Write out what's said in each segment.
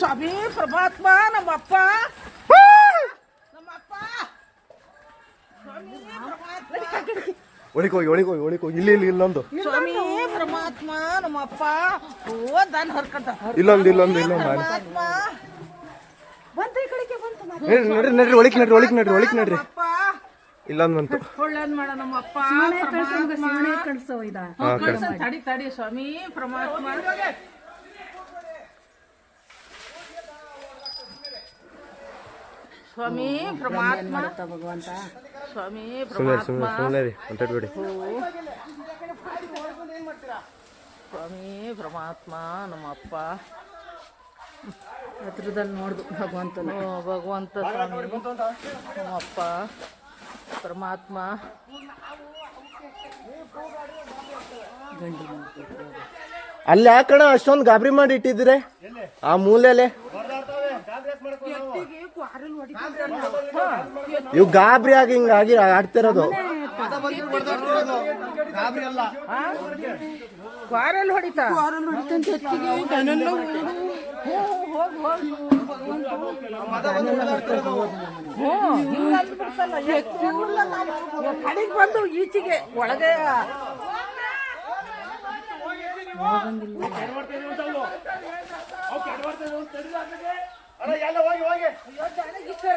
ಸ್ವಾಮಿ ಪರಮಾತ್ಮ ನಮ್ಮಪ್ಪ ನಮ್ಮಪ್ಪ. ಸ್ವಾಮಿ ಪರಮಾತ್ಮ. ಒಳಿಕೋಗಿ ಒಳಿಕೋಗಿ ಒಳಿಕೋಗಿ ಇಲ್ಲಿ ಇಲ್ಲಿ ಇಲ್ಲೊಂದು. ಸ್ವಾಮಿ ಪರಮಾತ್ಮ ನಮ್ಮಪ್ಪ. ಓ ದಾನ್ ಹರ್ಕಂತ. ಇಲ್ಲೊಂದು ಇಲ್ಲೊಂದು ಇಲ್ಲೊಂದು. ಪರಮಾತ್ಮ. ಬಂತ ನಡ್ರಿ ನಡ್ರಿ ಒಳಿಕ್ ನಡ್ರಿ ಒಳಿಕ್ ನಡ್ರಿ ಒಳಿಕ್ ನಡ್ರಿ. ಇಲ್ಲೊಂದು ಬಂತು ಒಳ್ಳೇದ್ ಮಾಡ ನಮ್ಮಪ್ಪ. ಕಳ್ಸೋ ಇದ. ತಡಿ ತಡಿ ಸ್ವಾಮಿ ಪರಮಾತ್ಮ. ಸ್ವಾಮಿ ಪರಮಾತ್ಮ. ಭಗವಂತ? ಸ್ವಾಮಿ ಸುಮ್ಮನೆ ಪರಮಾತ್ಮ. ಸುಮ್ಮನೆ ಸುಮ್ಮನೆ ರೀ ಮಾತಾಡ್ಬೇಡಿ ಸ್ವಾಮಿ ಪರಮಾತ್ಮ ನಮ್ಮಪ್ಪ ಹತ್ರದಲ್ಲಿ ನೋಡ್ದು ಭಗವಂತನ. ಓ, ಭಗವಂತ ಸ್ವಾಮಿ ನಮ್ಮಪ್ಪ ಪರಮಾತ್ಮ. ಅಲ್ಲಿ ಯಾಕಣ ಅಷ್ಟೊಂದು ಗಾಬರಿ ಮಾಡಿ ಇಟ್ಟಿದ್ರೆ ಆ ಮೂಲೆಲೆ? ಇವ್ ಗಾಬ್ರಿ ಆಗಿ ಹಿಂಗಾಗಿ ಆಡ್ತಿರೋದು. ಕ್ವಾರಲ್ ಹೊಡಿತಾ. ಹೊಡಿತಂತ ಹೆಚ್ಚಿಗೆ ದನೆಲ್ಲ ಹೋಗಿ. ಹಿಂಗ್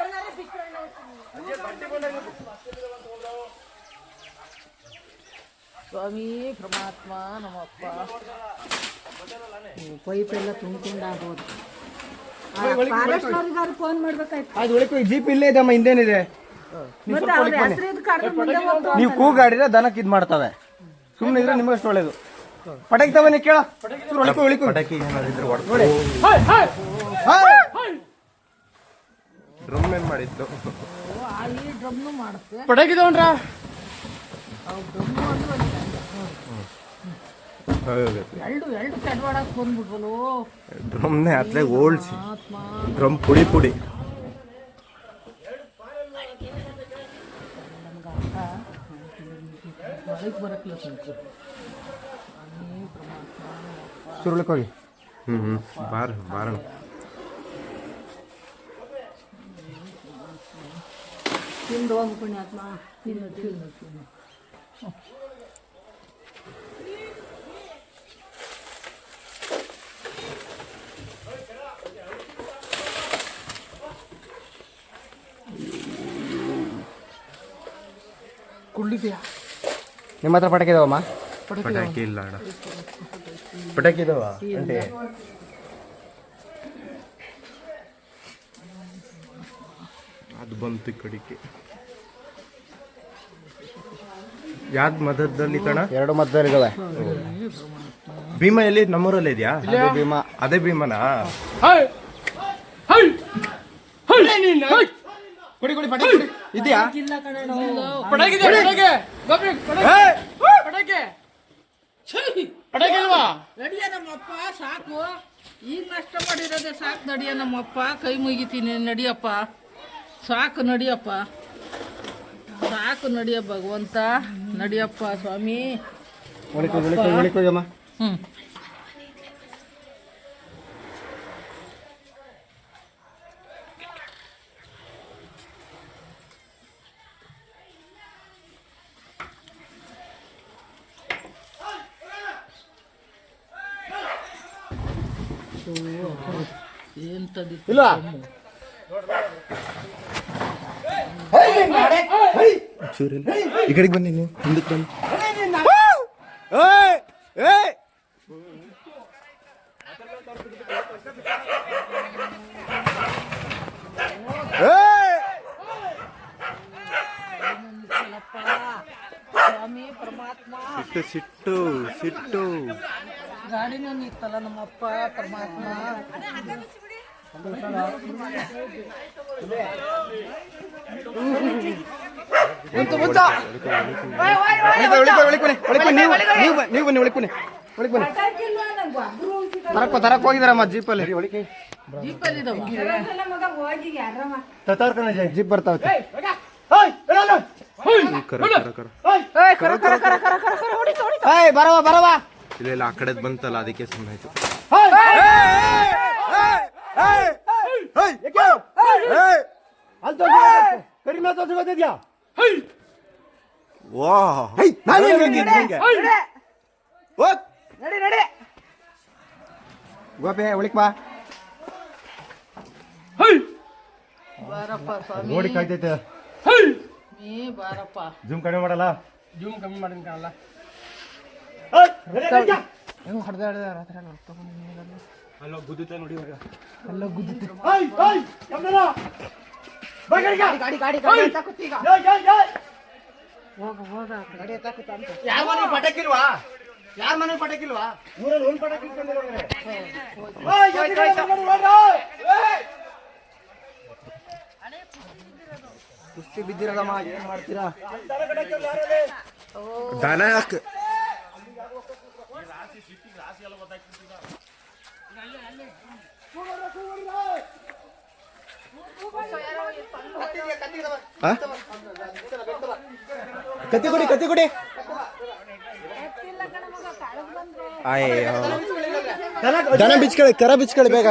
ಸ್ವಾಮಿ ಪರಮಾತ್ಮ ನಮ್ಮಪ್ಪ. ಪೈಪ್ ಎಲ್ಲ ತುಂಬಿಕೊಂಡಾಗೋದು ಆಗ್ಬೋದು. ಫಾರೆಸ್ಟ್ನವ್ರಿಗಾರು ಫೋನ್ ಮಾಡ್ಬೇಕಾಯ್ತು. ಅದು ಒಳಿಕೋ ಜೀಪ್ ಇಲ್ಲೇ ಇದೆ ಅಮ್ಮ ಹಿಂದೇನಿದೆ. ಮತ್ತೆ ಅವ್ರ ಹೆಸರು ಇದು ಕಡ್ದು ಮುಂದೆ ಹೋಗ್ತು ನೀವು ಕೂಗಾಡಿದ್ರೆ ದನಕ್ಕೆ ಇದ್ ಮಾಡ್ತವೆ. ಸುಮ್ಮನೆ ಇದ್ರೆ ನಿಮಗಷ್ಟು ಅಷ್ಟು ಒಳ್ಳೇದು. ಪಟಾಕಿ ತಗೊಂಡು ಕೇಳ. ಒಳಿಕೋ ಪಟಾಕಿ ನೋಡಿ. ಡ್ರಮ್ ಏನ್ ಮಾಡಿತ್ತು ಈ ಡ್ರಮ್ನು ಮಾಡುತ್ತೆ ಎರಡು ಎರಡು ಡ್ರಮ್ನೇ ಅತ್ಲೆ ಓಲ್ಸಿ ಆತ್ಮ. ಡ್ರಮ್ ಪುಡಿ ಪುಡಿ. ಹೊರಗೆ ಬರಕ್ಲ ಸಂಕು ಸುರುಳಕ್ಕೆ ಹೋಗಿ. ಹ್ಮ್ ಹ್ಮ್. ಬಾರ ಬಾರಣ ತಿಂದು ಹೋಗು ಪುಣ್ಯಾತ್ಮ. ತಿನ್ನು ತಿನ್ನು ತಿನ್ನು ಕುಳ್ಳಿದ್ಯಾ ನಿಮ್ಮ ಹತ್ರ ಪಟಾಕಿ ಇದಾವಮ್ಮ? ಪಟಾಕಿ ಇಲ್ಲ ಅಣ್ಣ. ಪಟಾಕಿ ಇದಾವ. ಅಂಟೆ. ಅದು ಬಂತು ಕಡಿಕೆ ಯಾವ್ದು ಮದದಲ್ಲಿ ಕಣ? ಎರಡು ಮದ್ದಲ್ಲಿ ಭೀಮಾ ಎಲ್ಲಿ? ನಮ್ಮೂರಲ್ಲಿ ಇದೆಯಾ? ಭೀಮಾ. ಅದೇ ಭೀಮನಾ? ಕೊಡಿ ಕೊಡಿ ಪಟಾಕಿ ಕೊಡಿ. ಇದೆಯಾ? ಇಲ್ಲ ಕಣೋ ನಡಿಯ ನಮ್ಮಪ್ಪ ಸಾಕು. ಈಗ ನಷ್ಟ ಮಾಡಿರೋದೆ ಸಾಕು ನಡಿಯ ನಮ್ಮಪ್ಪ. ಕೈ ಮುಗಿತೀನಿ ನಡಿಯಪ್ಪ. ಸಾಕು ನಡಿಯಪ್ಪ. ಸಾಕು ನಡಿಯ ಭಗವಂತ. ನಡಿಯಪ್ಪ ಸ್ವಾಮಿ. ಹ್ಮ್. ಏನ್ ತಡಿ. ಇಲ್ಲ ಚೂರಿಲ್ಲ ಈ ಕಡೆಗೆ ಬನ್ನಿ ನೀವು ಹಿಂದಕ್ಕೆ ಬನ್ನಿ ಏಯ್! ಏಯ್! ಏಯ್! ಸ್ವಾಮಿ ಪರಮಾತ್ಮ ಸಿಟ್ಟು ಸಿಟ್ಟು ಸಿಟ್ಟು ಗಾಡಿನೂ ನಿತ್ತಲ್ಲ ನಮ್ಮಪ್ಪ ಪರಮಾತ್ಮ ಒಳಿಕೋ ಒಳಿಕೋ ಒಳಿಕೋನೆ ಒಳಿಕೋ ನೀವು ನೀವು ಬನ್ನಿ, ನೀವು ಬನ್ನಿ ಒಳಿಕ್ ಬನ್ನಿ ತರಕ್ ತರಕ್ ಹೋಗಿದಾರಮ್ಮ ಜೀಪಲ್ಲಿ. ಒಳಿಕೆ ಯಾರಮ್ಮ ಜೀಪ್ ಬರ್ತಾವೆ ಬರವ ಬರವ. ಇಲ್ಲ ಇಲ್ಲ ಆ ಕಡೆದ್ ಬಂತಲ್ಲ ಅದಕ್ಕೆ ಸುಮ್ಮನೆ ಕಡಿಮೆ ತೋರ್ಸ್ಕೊತಿದ್ಯಾ ವಾ ನಾನು ನಡಿ ನಡಿ. ಗೋಪಿ ಒಳಿಕ್ ಬಾ. ಬಾರಪ್ಪ ಸ್ವಾಮಿ. ನೋಡಿ ಕಾಯ್ತೈತೆ. ನೀ ಬಾರಪ್ಪ. ಜೂಮ್ ಕಡಿಮೆ ಮಾಡಲ್ಲ. ಜೂಮ್ ಕಮ್ಮಿ ಮಾಡಿನ ಕಾಣಲ್ಲ. ಹೆಂಗ್ ಹೊಡೆದ ಅಲ್ಲೋ ಗುದ್ದುತ್ತೆ ನೋಡಿ ಇವಾಗ. ಗಾಡಿ ಗಾಡಿ ಗಾಡಿ ತಕ್ಕತ್ತೀಗ ಹೋಗ ಹೋಗ ಗಾಡಿ ತಕ್ಕತ್ತ ಅಂತ. ಯಾರ ಮನೆ ಪಟಾಕಿಲ್ವಾ? ಯಾರ ಮನೆ ಪಟಾಕಿಲ್ವಾ? ಊರಲ್ಲಿ ಒಂದು ಪಟಕಿ ಇಟ್ಕೊಂಡಿರೋರೆ. ಓಯ್, ಜಲ್ದಿ ಕಡೆ ತಗೊಂಡು ಹೋಗ್ರು. ಏಯ್! ಕುಸ್ತಿ ಬಿದ್ದಿರಲ್ಲಮ್ಮ ಏನ್ ಮಾಡ್ತೀರಾ? ದನ ಯಾಕೆ ಆ? ಕತ್ತಿ ಕೊಡಿ ಕತ್ತಿ ಕೊಡಿ. ದನ ಬಿಚ್ಕೊಳ್ಳಿ ಕರ ಬಿಚ್ಕೊಳ್ಳಿ ಬೇಗ.